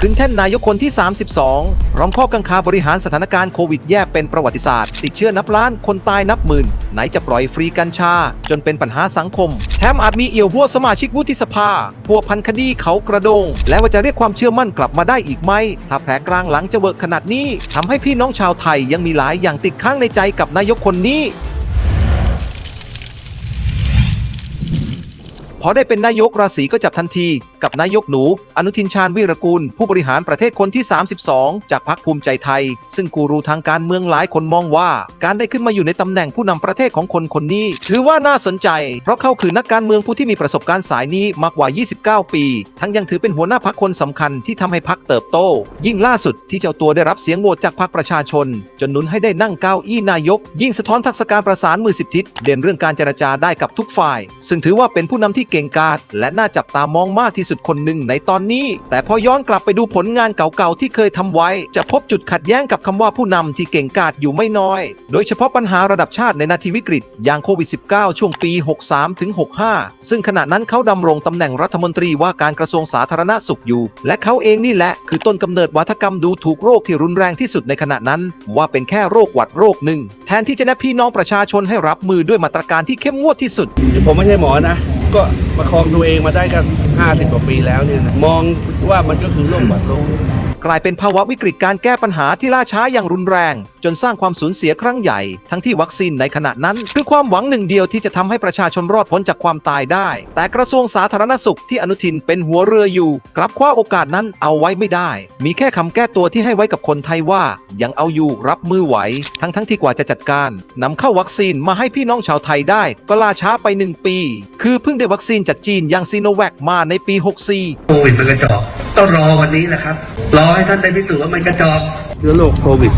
ขึ้นแท่นนายกคนที่ 32ร้องข้อกังขาบริหารสถานการณ์โควิดแย่เป็นประวัติศาสตร์ ติดเชื้อนับล้านคนตายนับหมื่น ไหนจะปล่อยฟรีกัญชา จนเป็นปัญหาสังคม แถมอาจมีเอี่ยวหัวสมาชิกวุฒิสภาพัวพันคดีเขากระโดง และว่าจะเรียกความเชื่อมั่นกลับมาได้อีกไหม ถ้าแผลกลางหลังจะเวิร์กขนาดนี้ทำให้พี่น้องชาวไทยยังมีหลายอย่างติดค้างในใจกับนายกคนนี้ พอได้เป็นนายกราศีก็จับทันที กับนายกหนู อนุทินชาญวิรกูล ผู้บริหารประเทศคนที่ 32 จากพรรคภูมิใจไทย ซึ่งกูรูทางการเมืองหลายคนมองว่า การได้ขึ้นมาอยู่ในตำแหน่งผู้นำประเทศของคนคนนี้ ถือว่าน่าสนใจ เพราะเขาคือนักการเมืองผู้ที่มีประสบการณ์สายนี้มากกว่า 29 ปี ทั้งยังถือเป็นหัวหน้าพรรคคนสำคัญที่ทำให้พรรคเติบโต ยิ่งล่าสุดที่เจ้าตัวได้รับเสียงโหวตจากพรรคประชาชน จนนุนให้ได้นั่งเก้าอี้นายก ยิ่งสะท้อนทักษะการประสานมือสิบทิศเด่นเรื่องการเจรจาได้กับทุกฝ่าย ซึ่งถือว่าเป็นผู้นำที่เก่งกาจและน่าจับตามองมากที่สุดคนหนึ่งในตอนนี้ แต่พอย้อนกลับไปดูผลงานเก่าๆที่เคยทำไว้ จะพบจุดขัดแย้งกับคำว่าผู้นำที่เก่งกาจอยู่ไม่น้อย โดยเฉพาะปัญหาระดับชาติในนาทีวิกฤต อย่างโควิด -19 ช่วงปี 63ถึง65 ซึ่งขณะนั้นเขาดำรงตำแหน่งรัฐมนตรีว่าการกระทรวงสาธารณสุขอยู่ และเขาเองนี่แหละคือต้นกำเนิดวัฒกรรมดูถูกโรคที่รุนแรงที่สุดในขณะนั้น ว่าเป็นแค่โรคหวัดโรคหนึ่งแทนที่จะแนะพี่น้องประชาชนให้รับมือด้วยมาตรการที่เข้มงวดที่สุด ผมไม่ใช่หมอนะ ก็ประคองตัวเองมาได้กัน50กว่าปีแล้วเนี่ยนะมองว่ามันก็คือโรคหวัดโรค กลายเป็นภาวะวิกฤตการแก้ปัญหาที่ล่าช้าอย่างรุนแรง จนสร้างความสูญเสียครั้งใหญ่ ทั้งที่วัคซีนในขณะนั้น คือความหวังหนึ่งเดียวที่จะทำให้ประชาชนรอดพ้นจากความตายได้ แต่กระทรวงสาธารณสุขที่อนุทินเป็นหัวเรืออยู่ กลับคว้าโอกาสนั้นเอาไว้ไม่ได้ มีแค่คำแก้ตัวที่ให้ไว้กับคนไทยว่า ยังเอาอยู่รับมือไหว ทั้งทั้งที่กว่าจะจัดการนำเข้าวัคซีนมาให้พี่น้องชาวไทยได้ ก็ล่าช้าไปหนึ่งปี คือเพิ่งได้วัคซีนจากจีนอย่างซีโนแวคมาในปี 64โควิดมันกระจอก ต้องรอวันนี้แหละครับ รอให้ท่านได้พิสูจน์ว่ามันกระจอกเชื้อโรคโควิด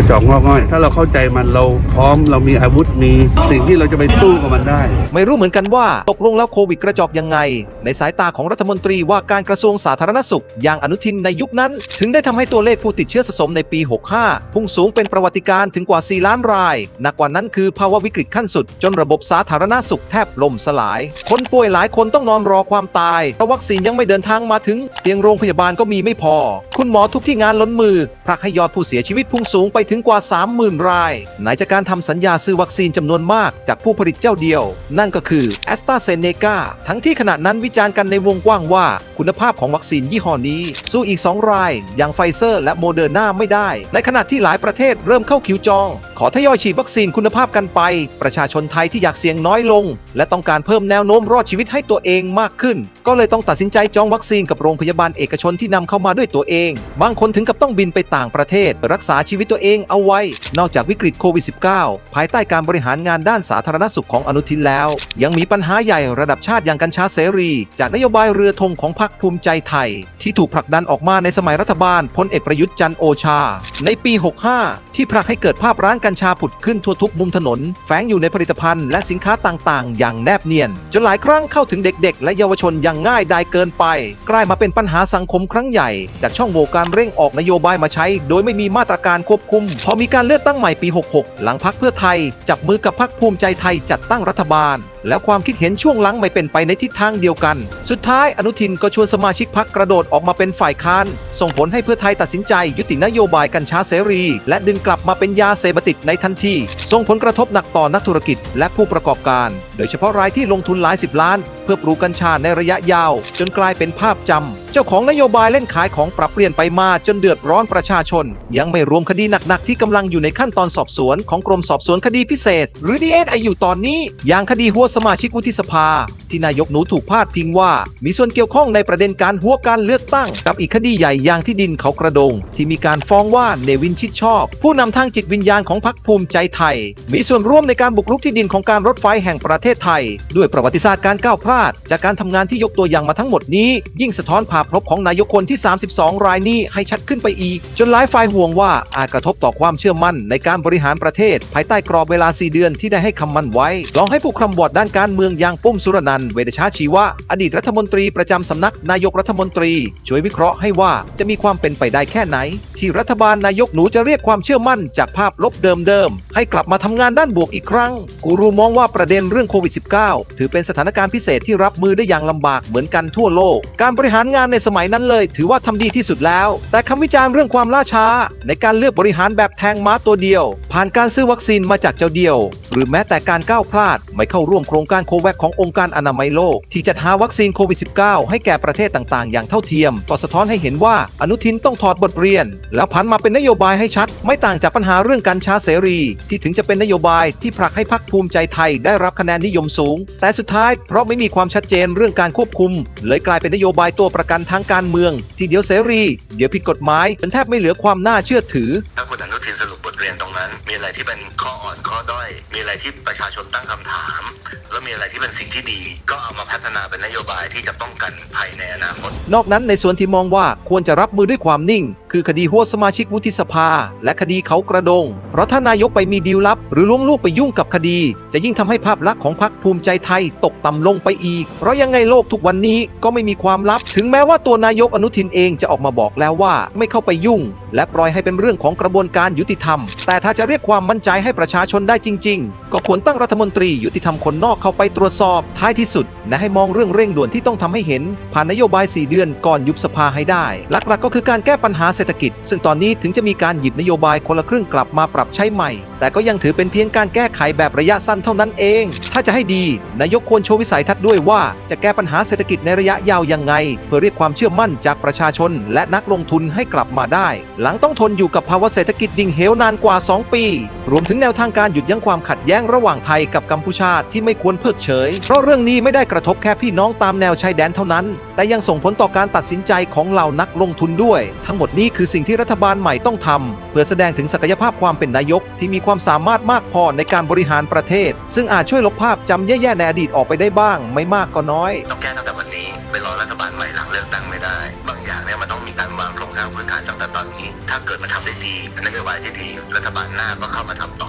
กระจอกงอกง่อย ถ้าเราเข้าใจมันเราพร้อมเรามีอาวุธมีสิ่งที่เราจะไปสู้กับมันได้ ไม่รู้เหมือนกันว่าตกลงแล้วโควิดกระจอกยังไง ในสายตาของรัฐมนตรีว่าการกระทรวงสาธารณสุข อย่างอนุทินในยุคนั้น ถึงได้ทำให้ตัวเลขผู้ติดเชื้อสะสมในปี 65 พุ่งสูงเป็นประวัติการณ์ถึงกว่า 4 ล้านราย หนักกว่านั้นคือภาวะวิกฤตขั้นสุด จนระบบสาธารณสุขแทบล่มสลาย คนป่วยหลายคนต้องนอนรอความตายเพราะวัคซีนยังไม่เดินทางมาถึงเตียงโรงพยาบาลก็มีไม่พอ คุณหมอทุกที่งานล้นมือผลักให้ยอดผู้เสียชีวิตพุ่งสูงไปถึงกว่า 30,000 ราย ไหนจากการทำสัญญาซื้อวัคซีนจำนวนมากจากผู้ผลิตเจ้าเดียว นั่นก็คือแอสตราเซเนกาทั้งที่ขณะนั้นวิจารณ์กันในวงกว้างว่า คุณภาพของวัคซีนยี่ห้อนี้ สู้อีก 2 ราย อย่างไฟเซอร์ และโมเดอร์นาไม่ได้ ในขณะที่หลายประเทศเริ่มเข้าคิวจอง ขอทยอยฉีดวัคซีนคุณภาพกันไป ประชาชนไทยที่อยากเสี่ยงน้อยลง และต้องการเพิ่มแนวโน้มรอดชีวิตให้ตัวเองมากขึ้น ก็เลยต้องตัดสินใจจองวัคซีนกับโรงพยาบาลเอกชนที่นำเข้ามาด้วยตัวเอง บางคนถึงกับต้องบินไปต่างประเทศ รักษาชีวิตตัวเองเอาไว้ นอกจากวิกฤตโควิด -19 ภายใต้การบริหารงานด้านสาธารณสุขของอนุทินแล้ว ยังมีปัญหาใหญ่ระดับชาติอย่างกัญชาเสรี จากนโยบายเรือธงของพรรคภูมิใจไทย ที่ถูกผลักดันออกมาในสมัยรัฐบาลพลเอกประยุทธ์จันโอชา ในปี 65 ที่ผลักให้เกิดภาพร้านกันกัญชาผุดขึ้นทั่วทุกมุมถนน แฝงอยู่ในผลิตภัณฑ์และสินค้าต่างๆ อย่างแนบเนียน จนหลายครั้งเข้าถึงเด็กๆ และเยาวชนอย่างง่ายดายเกินไป กลายมาเป็นปัญหาสังคมครั้งใหญ่ จากช่องโหว่การเร่งออกนโยบายมาใช้ โดยไม่มีมาตรการควบคุม พอมีการเลือกตั้งใหม่ปี 66 หลังพักเพื่อไทย จับมือกับพักภูมิใจไทยจัดตั้งรัฐบาลแล้วความคิดเห็นช่วงหลังไม่เป็นไปในทิศทางเดียวกัน สุดท้ายอนุทินก็ชวนสมาชิกพักกระโดดออกมาเป็นฝ่ายค้าน ส่งผลให้เพื่อไทยตัดสินใจ ยุตินโยบายกัญชาเสรี และดึงกลับมาเป็นยาเสพติดในทันที ส่งผลกระทบหนักต่อนักธุรกิจ และผู้ประกอบการ โดยเฉพาะรายที่ลงทุนหลายสิบล้าน พื่อปลูกกัญชาในระยะยาว จนกลายเป็นภาพจำเจ้าของนโยบายเล่นขายของปรับเปลี่ยนไปมาจนเดือดร้อนประชาชน ยังไม่รวมคดีหนักๆที่กำลังอยู่ในขั้นตอนสอบสวนของกรมสอบสวนคดีพิเศษ หรือ DSI อสไออยู่ตอนนี้ อย่างคดีหัวสมาชิกวุฒิสภา ที่นายกหนูถูกพาดพิงว่า มีส่วนเกี่ยวข้องในประเด็นการหัวการเลือกตั้ง กับอีกคดีใหญ่อย่างที่ดินเขากระดง ที่มีการฟ้องว่าเนวินชิดชอบ ผู้นำทางจิตวิญญาณของพรรคภูมิใจไทย มีส่วนร่วมในการบุกรุกที่ดินของการรถไฟแห่งประเทศไทย ด้วยประวัติศาสตร์การก้าวพลาดจากการทำงานที่ยกตัวอย่างมาทั้งหมดนี้ ยิ่งสะท้อนภาพพบของนายกคนที่ 32 รายนี้ให้ชัดขึ้นไปอีก จนหลายฝ่ายห่วงว่าอาจกระทบต่อความเชื่อมั่นในการบริหารประเทศ ภายใต้กรอบเวลา 4 เดือนที่ได้ให้คำมั่นไว้ ลองให้ผู้คร่ำวอดด้านการเมืองอย่างปุ้มสุรนันท์เวชชาชีวะอดีตรัฐมนตรีประจำสำนักนายกรัฐมนตรี ช่วยวิเคราะห์ให้ว่าจะมีความเป็นไปได้แค่ไหน ที่รัฐบาลนายกหนูจะเรียกความเชื่อมั่นจากภาพลบเดิมๆให้กลับมาทำงานด้านบวกอีกครั้งกูรูมองว่าประเด็นเรื่องโควิด -19 ถือเป็นสถานการณ์พิเศษที่รับมือได้อย่างลำบากเหมือนกันทั่วโลก การบริหารงานในสมัยนั้นเลย ถือว่าทำดีที่สุดแล้ว แต่คำวิจารณ์เรื่องความล่าช้า ในการเลือกบริหารแบบแทงม้าตัวเดียว ผ่านการซื้อวัคซีนมาจากเจ้าเดียว หรือแม้แต่การก้าวพลาด ไม่เข้าร่วมโครงการโควัคขององค์การอนามัยโลก ที่จะหาวัคซีนโควิด -19 ให้แก่ประเทศต่างๆ อย่างเท่าเทียมก็สะท้อนให้เห็นว่าอนุทินต้องถอดบทเรียน แล้วผันมาเป็นนโยบายให้ชัด ไม่ต่างจากปัญหาเรื่องการช้าเสรี ที่ถึงจะเป็นนโยบายที่ผลักให้พรรคภูมิใจไทยได้รับคะแนนนิยมสูง แต่สุดท้ายเพราะไม่มีความความชัดเจนเรื่องการควบคุม เลยกลายเป็นนโยบายตัวประกันทางการเมือง ที่เดี๋ยวเสรี เดี๋ยวผิดกฎหมายจนแทบไม่เหลือความน่าเชื่อถือ ถ้าคุณอนุทินสรุปบทเรียนตรงนั้น มีอะไรที่เป็นข้ออ่อนข้อด้อย มีอะไรที่ประชาชนตั้งคำถามแล้วมีอะไรที่เป็นสิ่งที่ดี ก็เอามาพัฒนาเป็นนโยบายที่จะป้องกันภัยในอนาคต นอกนั้นในส่วนที่มองว่าควรจะรับมือด้วยความนิ่ง คือคดีหัวสมาชิกวุฒิสภา และคดีเขากระดง เพราะถ้านายกไปมีดีลลับ หรือล้วงลูกไปยุ่งกับคดี จะยิ่งทำให้ภาพลักษณ์ของพรรคภูมิใจไทยตกต่ำลงไปอีก เพราะยังไงโลกทุกวันนี้ก็ไม่มีความลับ ถึงแม้ว่าตัวนายกอนุทินเองจะออกมาบอกแล้วว่า ไม่เข้าไปยุ่ง และปล่อยให้เป็นเรื่องของกระบวนการยุติธรรม แต่ถ้าจะเรียกความมั่นใจให้ประชาชนได้จริง ๆ ก็ควรตั้งรัฐมนตรียุติธรรมคนนอกเข้าไปตรวจสอบท้ายที่สุดและให้มองเรื่องเร่งด่วนที่ต้องทำให้เห็น ผ่านนโยบาย 4 เดือนก่อนยุบสภาให้ได้ หลักๆ ก็คือการแก้ปัญหาเศรษฐกิจ ซึ่งตอนนี้ถึงจะมีการหยิบนโยบายคนละครึ่งกลับมาปรับใช้ใหม่ แต่ก็ยังถือเป็นเพียงการแก้ไขแบบระยะสั้นเท่านั้นเอง ถ้าจะให้ดีนายกควรโชว์วิสัยทัศน์ด้วยว่าจะแก้ปัญหาเศรษฐกิจในระยะยาวยังไง เพื่อเรียกความเชื่อมั่นจากประชาชน และนักลงทุนให้กลับมาได้ หลังต้องทนอยู่กับภาวะเศรษฐกิจดิ่งเหวนานกว่า 2 ปี รวมถึงแนวทางการหยุดยั้งความขัดแย้งระหว่างไทยกับกัมพูชาที่ไม่ควรเพิกเฉย เพราะเรื่องนี้ไม่ได้กระทบแค่พี่น้องตามแนวชายแดนเท่านั้น แต่ยังส่งผลต่อการตัดสินใจของเหล่านักลงทุนด้วย ทั้งหมดนี้คือสิ่งที่รัฐบาลใหม่ต้องทำเพื่อแสดงถึงศักยภาพความเป็นนายกที่มีความสามารถมากพอในการบริหารประเทศ ซึ่งอาจช่วยลบภาพจำแย่ๆในอดีตออกไปได้บ้าง ไม่มากก็น้อย ต้องแก้ตั้งแต่วันนี้ไปรอรัฐบาลใหม่หลังเลือกตั้งไม่ได้ บางอย่างเนี่ยมันต้องมีการวางโครงสร้างพื้นฐานตั้งแต่ตอนนี้ ถ้าเกิดมาทำได้ดีนโยบายที่ดี รัฐบาลหน้าก็เข้ามาทำต่อ